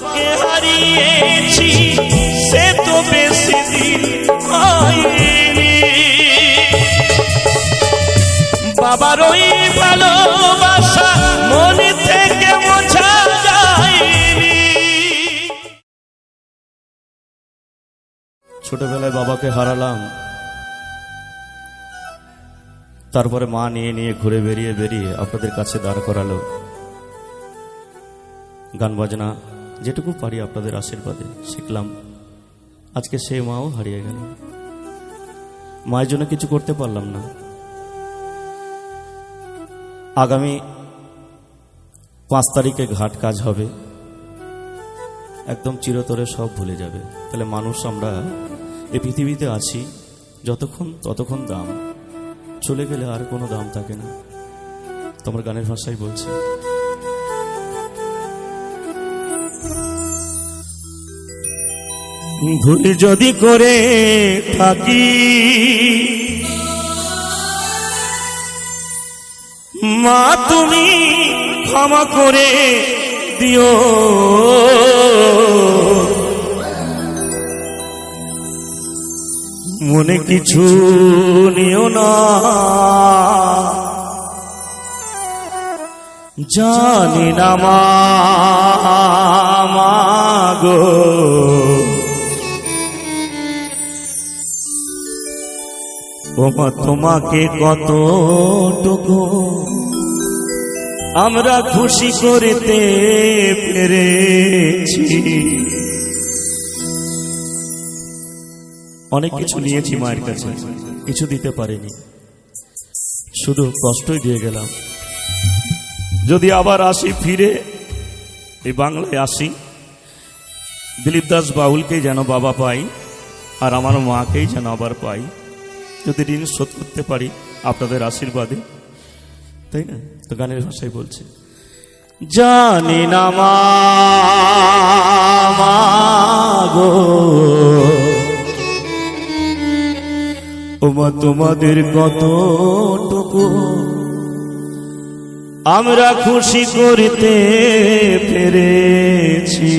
বাবাকে হারিয়েছি, সে তো বেশি দিন হয়নি। বাবার ওই ভালোবাসা মনে থেকে বোঝা যায়নি। ছোটবেলায় বাবাকে হারালাম। তারপরে মা নিয়ে নিয়ে ঘুরে বেরিয়ে বেরিয়ে আপনাদের কাছে দাঁড় করালো। গান বাজনা যেটুকু পারি আপনাদের আশীর্বাদে শিখলাম। আজকে সে মাও হারিয়ে গেল। মায়ের জন্য কিছু করতে পারলাম না। আগামী পাঁচ তারিখে ঘাট কাজ হবে। একদম চিরতরে সব ভুলে যাবে। তাহলে মানুষ আমরা এই পৃথিবীতে আছি, যতক্ষণ, ততক্ষণ দাম। চলে গেলে আর কোনো দাম থাকে না। তোমার গানের ভাষাই বলছি। ভুল যদি করে থাকি, মা তুমি ক্ষমা করে দিও। মনে কিছু নিও না। জানি না মা গো। ওমা তোমাকে কতটুকু? আমরা খুশি করতে পেরেছি। অনেক কিছু নিয়েছি মায়ের কাছে। কিছু দিতে পারিনি। শুধু কষ্টই দিয়ে গেলাম। যদি আবার আসি ফিরে এই বাংলায় আসি দিলীপ দাস বাউলকেই যেন বাবা পাই আর আমার মাকেই যেন আবার পাই। যদি ঋণ শোধ করতে পারি আপনাদের আশীর্বাদে, তাই না? তো গানের ভাষায় বলছে, জানি না গো। ওমা, তোমাদের কতটুকু আমরা খুশি করতে পেরেছি।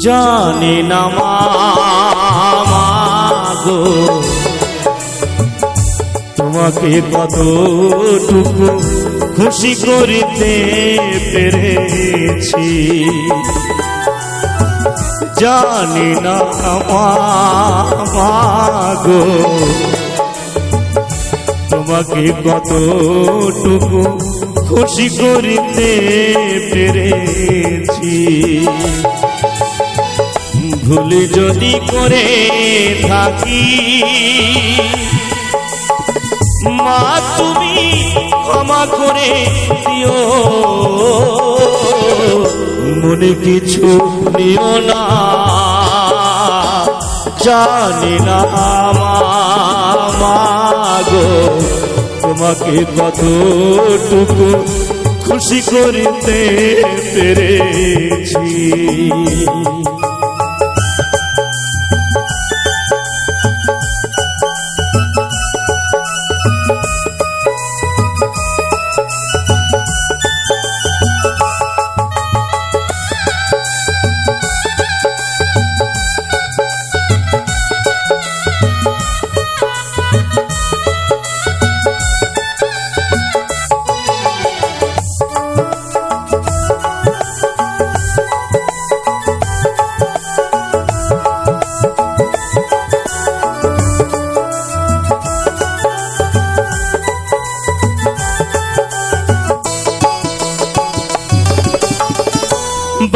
জানি না মা মা গো। তোমাকে কতটুকু খুশি করিতে পেরেছি। জানি না গো। তোমাকে কতটুকু খুশি করিতে পেরেছি। ভুল যদি করে থাকি। মা, তুমি ক্ষমা করে দিও। মনে কিছু নিও না। জানি না মা মা গো, তোমাকে কতটুকু খুশি করিতে পেরেছি।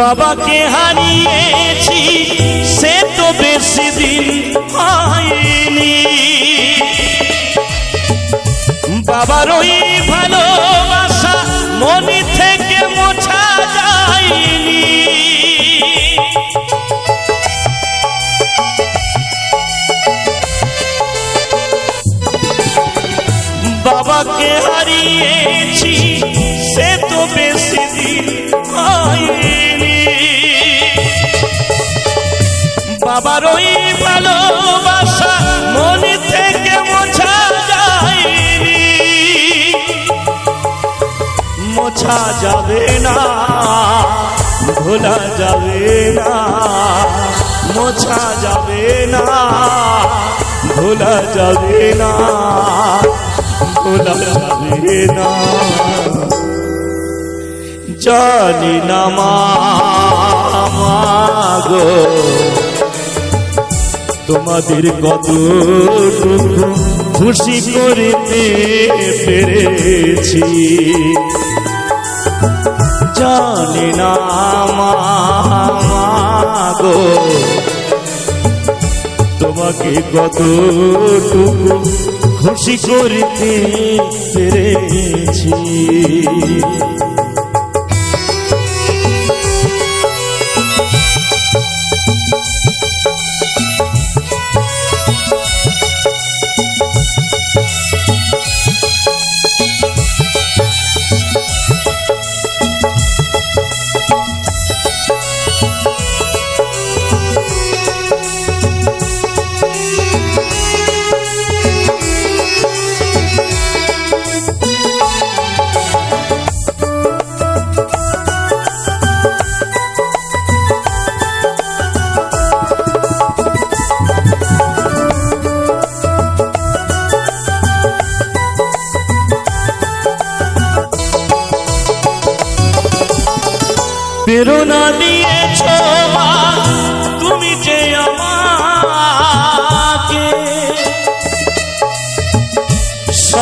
বাবাকে হারিয়েছি, সে তো বেশি দিন হয়নি বাবার ওই ভালোবাসা মনে থেকে মোছা যায়নি। বাবাকে হারিয়েছি বাবার ওই ভালোবাসা মনে থেকে মোছা যায়নি। মোছা যাবে না, ভোলা যাবে না, মোছা যাবে না, ভোলা যাবে না, ভোলা যাবে না। জানি না মা গো। তোমাদের কতটুকু খুশি করতে পেরেছি। জানি না গো তোমাকে কতটুকু খুশি করতে পেরেছি।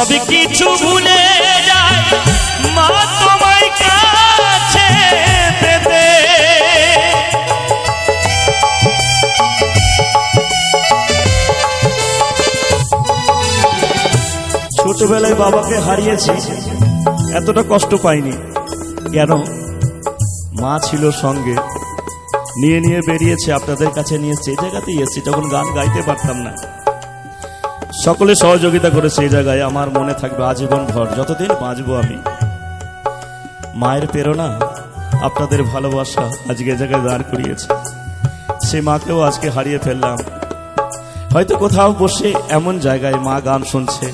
সব কিছু ভুলে যায়। মা তোমায় কাছে পেতে। ছোটবেলায় বাবাকে হারিয়েছি, এতটা কষ্ট পাইনি। কেন? মা ছিল সঙ্গে। নিয়ে নিয়ে বেরিয়েছে, আপনাদের কাছে নিয়ে সেই জায়গাতেই এসেছি তখন গান গাইতে পারতাম না। সকলে সহযোগিতা করে সেই জায়গায় আমার মনে থাকবে আজীবন ভর। যতদিন বাঁচবো আমি। মায়ের প্রেরণা, আপনাদের ভালোবাসা আজকে জায়গায় দাঁড় করিয়েছে। সে মাকেও আজকে হারিয়ে ফেললাম। হয়তো কোথাও বসে এমন জায়গায় মা গান শুনছে।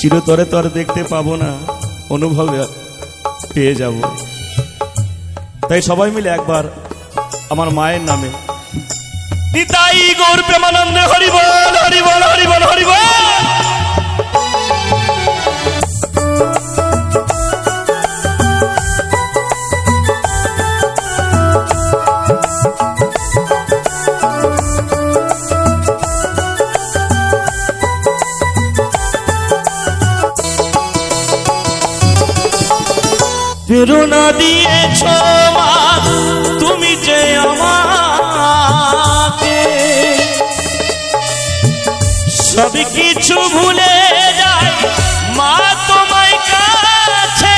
চিরতরে তো আর দেখতে পাবো না, অনুভবে পেয়ে যাব। তাই সবাই মিলে একবার আমার মায়ের নামে নিতাই গৌর প্রেমানন্দে হরিবল হরিবল হরিবল হরিবল কিছু ভুলে যায় মা তোমায় কাছে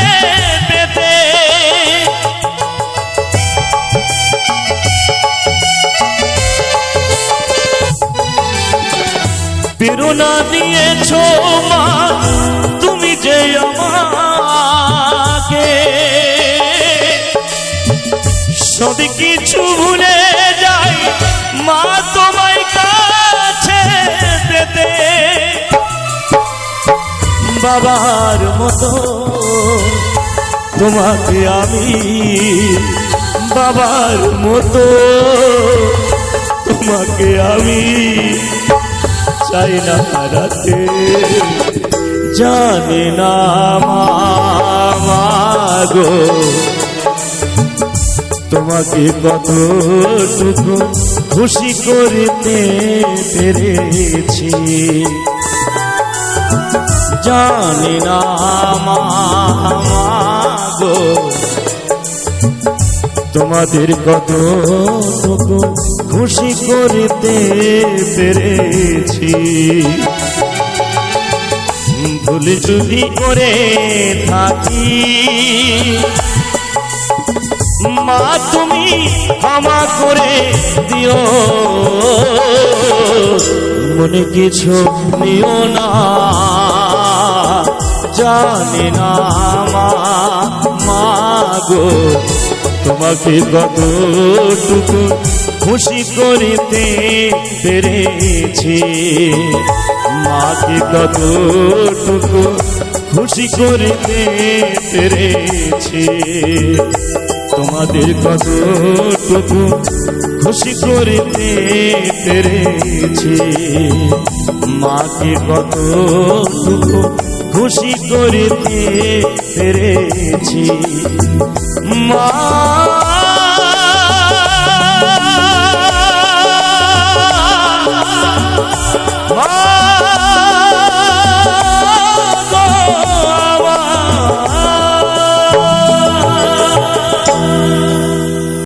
পেতে। প্রেরণা দিয়েছ মা, তুমি যে আমাকে। সব কিছু ভুলে বাবার মতো। তোমাকে আমি বাবার মতো। তোমাকে আমি চাই না হারাতে। জানে না মা গো। তোমাকে কতটুকু খুশি করতে পেরেছি। জানি না মা গো তোমাদের কতটুকু খুশি করিতে পেরেছি। ভুল যদি করে থাকি। মা, তুমি ক্ষমা করে দিও। মনে কিছু নিও না। জানি না মা গো। তোমাকে কতটুকু খুশি করিতে পেরেছি। মাকে কতটুকু খুশি করিতে পেরেছি। তোমাদের কতটুকু খুশি করিতে পেরেছে মাকে কত কতটুকু খুশি করিতে পেরেছি মা